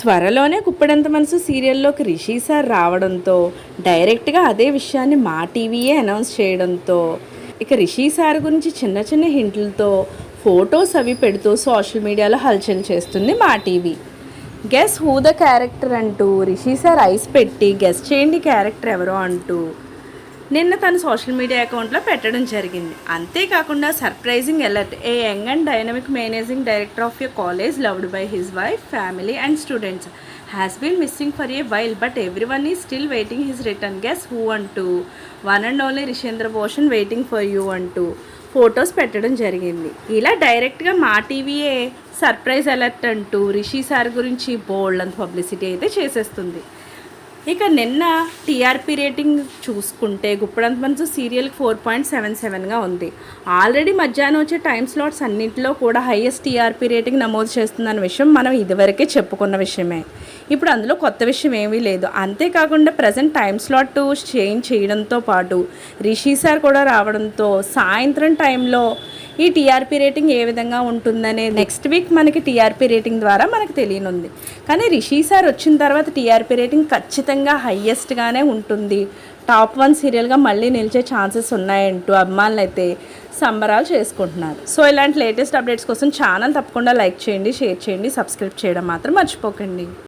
త్వరలోనే కుప్పడంత మనసు సీరియల్లోకి రిషి సార్ రావడంతో డైరెక్ట్గా అదే విషయాన్ని మా టీవీయే అనౌన్స్ చేయడంతో ఇక రిషి సార్ గురించి చిన్న చిన్న హింట్లతో ఫొటోస్ అవి పెడుతూ సోషల్ మీడియాలో హల్చల్ చేస్తుంది Maa TV. Guess who the character అంటూ రిషి సార్ ఐస్ పెట్టి గెస్ చేయండి క్యారెక్టర్ ఎవరో అంటూ నిన్న తన సోషల్ మీడియా అకౌంట్లో పెట్టడం జరిగింది. అంతేకాకుండా surprising alert a young and dynamic managing director of a college loved by his wife family and students has been missing for a while but every one is still waiting his return guess who అంటూ? One and only Rishendra Bhushan waiting for you అంటూ photos పెట్టడం జరిగింది. ఇలా డైరెక్ట్గా మా టీవీయే surprise alert అంటూ Rishi sir గురించి బోల్డ్ అంత పబ్లిసిటీ అయితే చేసేస్తుంది. ఇక నిన్న టీఆర్పీ రేటింగ్ చూసుకుంటే గుప్పడంత మనసు సీరియల్కి ఫోర్ పాయింట్ సెవెన్ సెవెన్గా ఉంది. ఆల్రెడీ మధ్యాహ్నం వచ్చే టైం స్లాట్స్ అన్నింటిలో కూడా హైయెస్ట్ టీఆర్పీ రేటింగ్ నమోదు చేస్తుందన్న విషయం మనం ఇదివరకే చెప్పుకున్న విషయమే. ఇప్పుడు అందులో కొత్త విషయం ఏమీ లేదు. అంతేకాకుండా ప్రజెంట్ టైం స్లాట్ చేంజ్ చేయడంతో పాటు రిషి సార్ కూడా రావడంతో సాయంత్రం టైంలో ఈ టీఆర్పీ రేటింగ్ ఏ విధంగా ఉంటుందనే నెక్స్ట్ వీక్ మనకి టీఆర్పీ రేటింగ్ ద్వారా మనకు తెలియనుంది. కానీ రిషి సార్ వచ్చిన తర్వాత టీఆర్పీ రేటింగ్ ఖచ్చితంగా హయ్యెస్ట్గానే ఉంటుంది. టాప్ వన్ సీరియల్గా మళ్ళీ నిలిచే ఛాన్సెస్ ఉన్నాయంటూ అభిమానులు అయితే సంబరాలు చేసుకుంటున్నారు. సో ఇలాంటి లేటెస్ట్ అప్డేట్స్ కోసం ఛానల్ తప్పకుండా లైక్ చేయండి షేర్ చేయండి సబ్స్క్రైబ్ చేయడం మాత్రం మర్చిపోకండి.